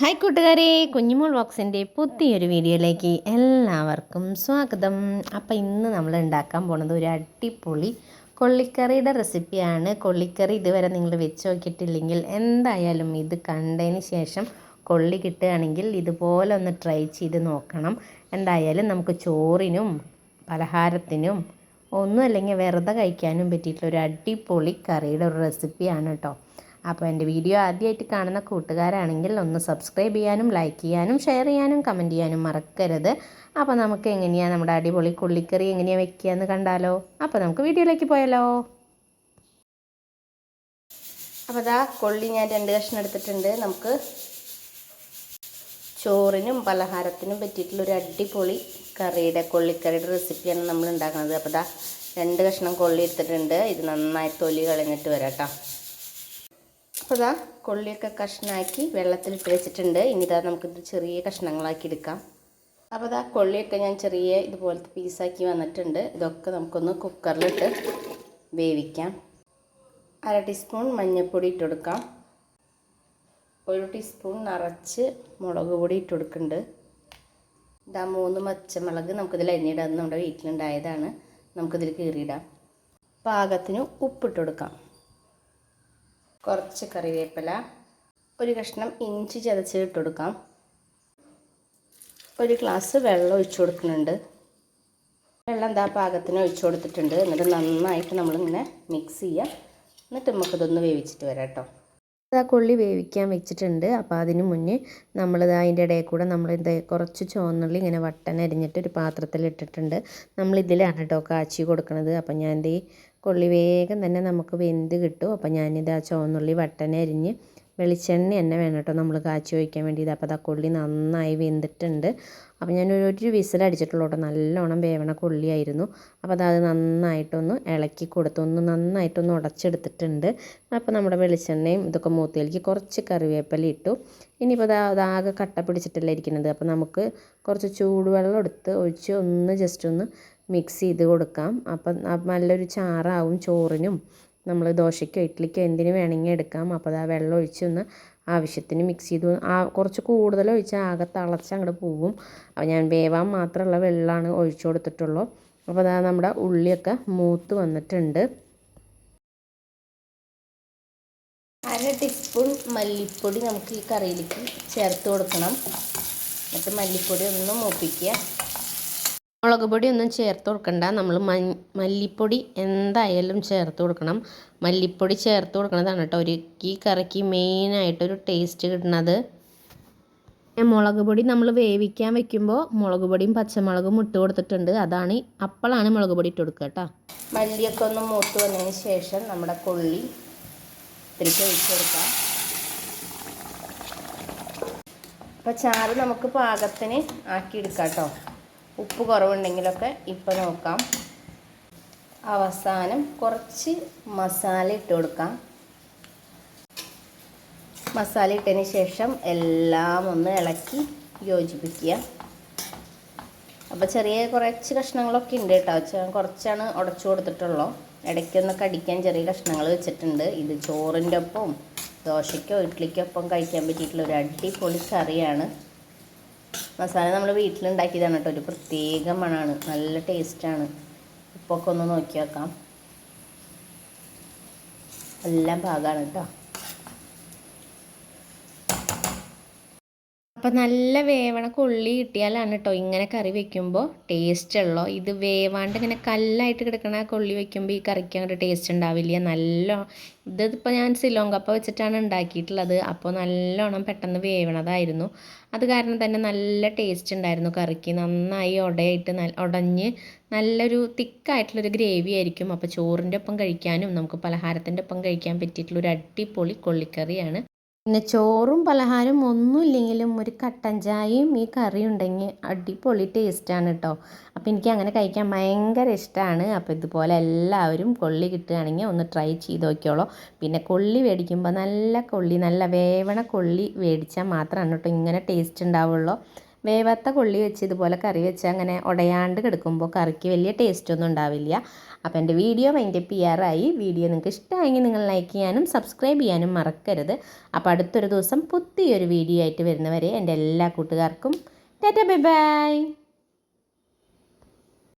Hi കൂട്ടുകാരെ. കുഞ്ഞുമോൾ ബോക്സിന്റെ പുതിയൊരു വീഡിയോയിലേക്ക് എല്ലാവർക്കും സ്വാഗതം. അപ്പോൾ ഇന്ന് നമ്മൾ ഉണ്ടാക്കാൻ പോണത് ഒരു അടിപൊളി കൊള്ളിക്കറിയുടെ റെസിപ്പിയാണ്. കൊള്ളിക്കറി ഇതുവരെ നിങ്ങൾ വെച്ച് നോക്കിയിട്ടില്ലെങ്കിൽ എന്തായാലും ഇത് കണ്ടതിന് ശേഷം കൊള്ളി കിട്ടുകയാണെങ്കിൽ ഇതുപോലെ ഒന്ന് ട്രൈ ചെയ്ത് നോക്കണം. എന്തായാലും നമുക്ക് ചോറിനും പലഹാരത്തിനും ഒന്നും അല്ലെങ്കിൽ വെറുതെ കഴിക്കാനും പറ്റിയിട്ടുള്ള ഒരു അടിപൊളി കറിയുടെ ഒരു റെസിപ്പിയാണ് കേട്ടോ. അപ്പോൾ എന്റെ വീഡിയോ ആദ്യമായിട്ട് കാണുന്ന കൂട്ടുകാരാണെങ്കിൽ ഒന്ന് സബ്സ്ക്രൈബ് ചെയ്യാനും ലൈക്ക് ചെയ്യാനും ഷെയർ ചെയ്യാനും കമന്റ് ചെയ്യാനും മറക്കരുത്. അപ്പോൾ നമുക്ക് എങ്ങനെയാണ് നമ്മുടെ അടിപൊളി കൊള്ളിക്കറി എങ്ങനെയാണ് വെക്കുക എന്ന് കണ്ടാലോ? അപ്പോൾ നമുക്ക് വീഡിയോയിലേക്ക് പോയാലോ? അപ്പോൾ അതാ കൊള്ളി ഞാൻ രണ്ട് കഷ്ണം എടുത്തിട്ടുണ്ട്. നമുക്ക് ചോറിനും പലഹാരത്തിനും പറ്റിയിട്ടുള്ളൊരു അടിപൊളി കറിയുടെ കൊള്ളിക്കറിയുടെ റെസിപ്പിയാണ് നമ്മൾ ഉണ്ടാക്കുന്നത്. അപ്പോൾ ദാ രണ്ട് കഷ്ണം കൊള്ളി എടുത്തിട്ടുണ്ട്. ഇത് നന്നായി തൊലി കളഞ്ഞിട്ട് വരാം കേട്ടോ. അപ്പോൾ ഇതാ കൊള്ളിയൊക്കെ കഷ്ണമാക്കി വെള്ളത്തിലിട്ട് വെച്ചിട്ടുണ്ട് ഇനി ഇതാ നമുക്കിത് ചെറിയ കഷ്ണങ്ങളാക്കി എടുക്കാം. അപ്പോൾ ഇതാ കൊള്ളിയൊക്കെ ഞാൻ ചെറിയ ഇതുപോലത്തെ പീസാക്കി വന്നിട്ടുണ്ട്. ഇതൊക്കെ നമുക്കൊന്ന് കുക്കറിലിട്ട് വേവിക്കാം. അര ടീസ്പൂൺ മഞ്ഞൾപ്പൊടി ഇട്ട് കൊടുക്കാം. ഒരു ടീസ്പൂൺ നിറച്ച് മുളക് പൊടി ഇട്ട് കൊടുക്കുന്നുണ്ട്. ഇതാ മൂന്ന് പച്ചമുളക് നമുക്കിതിൽ അരിഞ്ഞിടാൻ നമ്മുടെ വീട്ടിലുണ്ടായതാണ്. നമുക്കിതിൽ കീറിയിടാം. പാകത്തിന് ഉപ്പിട്ട് കൊടുക്കാം. കുറച്ച് കറിവേപ്പില ഒരു കഷ്ണം ഇഞ്ചി ചതച്ച് ഇട്ട് കൊടുക്കാം ഒരു ഗ്ലാസ് വെള്ളം ഒഴിച്ചു കൊടുക്കുന്നുണ്ട്. വെള്ളം എന്താ പാകത്തിന് ഒഴിച്ചു കൊടുത്തിട്ടുണ്ട്. എന്നിട്ട് നന്നായിട്ട് നമ്മളിങ്ങനെ മിക്സ് ചെയ്യുക എന്നിട്ട് നമുക്കിതൊന്ന് വേവിച്ചിട്ട് വരാം കേട്ടോ. ആ കൊള്ളി വേവിക്കാൻ വെച്ചിട്ടുണ്ട്. അപ്പോൾ അതിന് മുന്നേ നമ്മളിത് അതിന്റെ ഇടയിൽ കൂടെ നമ്മളിത് കുറച്ച് ചുവന്നുള്ളി ഇങ്ങനെ വട്ടനരിഞ്ഞിട്ട് ഒരു പാത്രത്തിൽ ഇട്ടിട്ടുണ്ട്. നമ്മളിതിലാണ് കേട്ടോ കാച്ചി കൊടുക്കുന്നത് അപ്പോൾ ഞാൻ ദേ കൊള്ളി വേഗം തന്നെ നമുക്ക് വെന്ത് കിട്ടും. അപ്പോൾ ഞാനിത് ആ ചുവന്നുള്ളി വട്ടനെ അരിഞ്ഞ് വെളിച്ചെണ്ണ തന്നെ വേണം കേട്ടോ നമ്മൾ കാച്ചി ഒഴിക്കാൻ വേണ്ടിയത് അപ്പോൾ ആ കൊള്ളി നന്നായി വെന്തിട്ടുണ്ട്. അപ്പോൾ ഞാൻ ഒരു ഒരു വിസിലടിച്ചിട്ടുള്ളൂ കേട്ടോ. നല്ലോണം വേവണ കൊള്ളിയായിരുന്നു. അപ്പോൾ അത് നന്നായിട്ടൊന്ന് ഇളക്കി കൊടുത്തു. ഒന്ന് നന്നായിട്ടൊന്ന് ഉടച്ചെടുത്തിട്ടുണ്ട്. അപ്പോൾ നമ്മുടെ വെളിച്ചെണ്ണയും ഇതൊക്കെ മൂത്തിയിലേക്ക് കുറച്ച് കറിവേപ്പില ഇട്ടു. ഇനിയിപ്പോൾ അത് അതാകെ കട്ട പിടിച്ചിട്ടല്ല ഇരിക്കുന്നത്. അപ്പോൾ നമുക്ക് കുറച്ച് ചൂടുവെള്ളം എടുത്ത് ഒഴിച്ച് ഒന്ന് ജസ്റ്റ് ഒന്ന് മിക്സ് ചെയ്ത് കൊടുക്കാം. അപ്പം നല്ലൊരു ചാറാവും ചോറിനും. നമ്മൾ ദോശയ്ക്കോ ഇഡ്ഡലിക്കോ എന്തിനു വേണമെങ്കിൽ എടുക്കാം. അപ്പോൾ അത് ആ വെള്ളം ഒഴിച്ചൊന്ന് ആവശ്യത്തിന് മിക്സ് ചെയ്തു. ആ കുറച്ച് കൂടുതൽ ഒഴിച്ചാൽ ആകെ തിളച്ച് അങ്ങോട്ട് പോവും. അപ്പോൾ ഞാൻ വേവാൻ മാത്രമുള്ള വെള്ളമാണ് ഒഴിച്ചു കൊടുത്തിട്ടുള്ളൂ. അപ്പോൾ അതാ നമ്മുടെ ഉള്ളിയൊക്കെ മൂത്ത് വന്നിട്ടുണ്ട്. അര ടീസ്പൂൺ മല്ലിപ്പൊടി നമുക്ക് ഈ കറിയിലേക്ക് ചേർത്ത് കൊടുക്കണം. എന്നിട്ട് മല്ലിപ്പൊടി ഒന്ന് മൂപ്പിക്കുക. മുളക് പൊടി ഒന്നും ചേർത്ത് കൊടുക്കണ്ട. നമ്മൾ മല്ലിപ്പൊടി എന്തായാലും ചേർത്ത് കൊടുക്കണം. മല്ലിപ്പൊടി ചേർത്ത് കൊടുക്കണതാണ് കേട്ടോ. ഒരു ഈ കറിക്ക് മെയിനായിട്ടൊരു ടേസ്റ്റ് കിട്ടുന്നത് മുളക് പൊടി നമ്മൾ വേവിക്കാൻ വെക്കുമ്പോൾ മുളക് പൊടിയും പച്ചമുളകും ഇട്ട് കൊടുത്തിട്ടുണ്ട്. അതാണ് അപ്പോഴാണ് മുളക് പൊടി ഇട്ട് കൊടുക്കുക കേട്ടോ. മല്ലിയൊക്കെ ഒന്ന് മൂത്ത് വന്നതിന് ശേഷം നമ്മുടെ കൊള്ളി ഇതിലേക്ക് ഒഴിച്ചു കൊടുക്കാം. അപ്പോൾ ചാറ് നമുക്ക് പാകത്തിന് ആക്കിയെടുക്കാം കേട്ടോ. ഉപ്പ് കുറവുണ്ടെങ്കിലൊക്കെ ഇപ്പം നോക്കാം. അവസാനം കുറച്ച് മസാല ഇട്ട് കൊടുക്കാം. മസാല ഇട്ടതിന് ശേഷം എല്ലാം ഒന്ന് ഇളക്കി യോജിപ്പിക്കുക. അപ്പോൾ ചെറിയ കുറച്ച് കഷ്ണങ്ങളൊക്കെ ഉണ്ട് കേട്ടോ. കുറച്ചാണ് ഉടച്ചു കൊടുത്തിട്ടുള്ളൂ. ഇടയ്ക്കൊന്ന് കടിക്കാൻ ചെറിയ കഷ്ണങ്ങൾ വെച്ചിട്ടുണ്ട്. ഇത് ചോറിന്റെ ഒപ്പം ദോശയ്ക്കോ ഇഡ്ഡലിക്കോ ഒപ്പം കഴിക്കാൻ പറ്റിയിട്ടുള്ള ഒരു അടിപൊളി കറിയാണ്. മസാല നമ്മൾ വീട്ടിലുണ്ടാക്കിയതാണ് കേട്ടോ. ഒരു പ്രത്യേക മണമാണ് നല്ല ടേസ്റ്റാണ്. ഉപ്പൊക്കെ ഒന്ന് നോക്കി വെക്കാം എല്ലാം പാകമാണ് കേട്ടോ. അപ്പം നല്ല വേവണ കൊള്ളി കിട്ടിയാലാണ് കേട്ടോ ഇങ്ങനെ കറി വെക്കുമ്പോൾ ടേസ്റ്റ് ഉള്ളോ. ഇത് വേവാണ്ട് ഇങ്ങനെ കല്ലായിട്ട് കിടക്കണ കൊള്ളി വെക്കുമ്പോൾ ഈ കറിക്ക് അങ്ങോട്ട് ടേസ്റ്റ് ഉണ്ടാവില്ല. നല്ല ഇതിപ്പോൾ ഞാൻ സിലോങ് കപ്പ വെച്ചിട്ടാണ് ഉണ്ടാക്കിയിട്ടുള്ളത്. അപ്പോൾ നല്ലോണം പെട്ടെന്ന് വേവണതായിരുന്നു. അത് കാരണം തന്നെ നല്ല ടേസ്റ്റ് ഉണ്ടായിരുന്നു കറിക്ക്. നന്നായി ഉടയായിട്ട് ഉടഞ്ഞ് നല്ലൊരു തിക്കായിട്ടുള്ളൊരു ഗ്രേവി ആയിരിക്കും. അപ്പോൾ ചോറിന്റെ ഒപ്പം കഴിക്കാനും നമുക്ക് പലഹാരത്തിന്റെ ഒപ്പം കഴിക്കാൻ പറ്റിയിട്ടുള്ളൊരു അടിപൊളി കൊള്ളിക്കറിയാണ്. പിന്നെ ചോറും പലഹാരം ഒന്നുമില്ലെങ്കിലും ഒരു കട്ടൻ ചായയും ഈ കറി ഉണ്ടെങ്കിൽ അടിപൊളി ടേസ്റ്റാണ് കേട്ടോ അപ്പോൾ എനിക്ക് അങ്ങനെ കഴിക്കാൻ ഭയങ്കര ഇഷ്ടമാണ് അപ്പോൾ ഇതുപോലെ എല്ലാവരും കൊള്ളി കിട്ടുകയാണെങ്കിൽ ഒന്ന് ട്രൈ ചെയ്ത് നോക്കിയോളൂ പിന്നെ കൊള്ളി മേടിക്കുമ്പോൾ നല്ല കൊള്ളി നല്ല വേവണ കൊള്ളി മേടിച്ചാൽ മാത്രമാണ് കേട്ടോ ഇങ്ങനെ ടേസ്റ്റ് ഉണ്ടാവുള്ളൂ. വേവാത്ത കൊള്ളി വെച്ച് ഇതുപോലെ കറി വെച്ച് അങ്ങനെ ഉടയാണ്ട് കിടക്കുമ്പോൾ കറിക്ക് വലിയ ടേസ്റ്റ് ഒന്നും ഉണ്ടാവില്ല. അപ്പോൾ എന്റെ വീഡിയോ മൈൻഡ് ആറായി വീഡിയോ നിങ്ങൾക്ക് ഇഷ്ടമായെങ്കിൽ നിങ്ങൾ ലൈക്ക് ചെയ്യാനും സബ്സ്ക്രൈബ് ചെയ്യാനും മറക്കരുത്. അപ്പോൾ അടുത്തൊരു ദിവസം പുതിയൊരു വീഡിയോ ആയിട്ട് വരുന്നവരെ എന്റെ എല്ലാ കൂട്ടുകാർക്കും ടാറ്റ ബൈ ബൈ.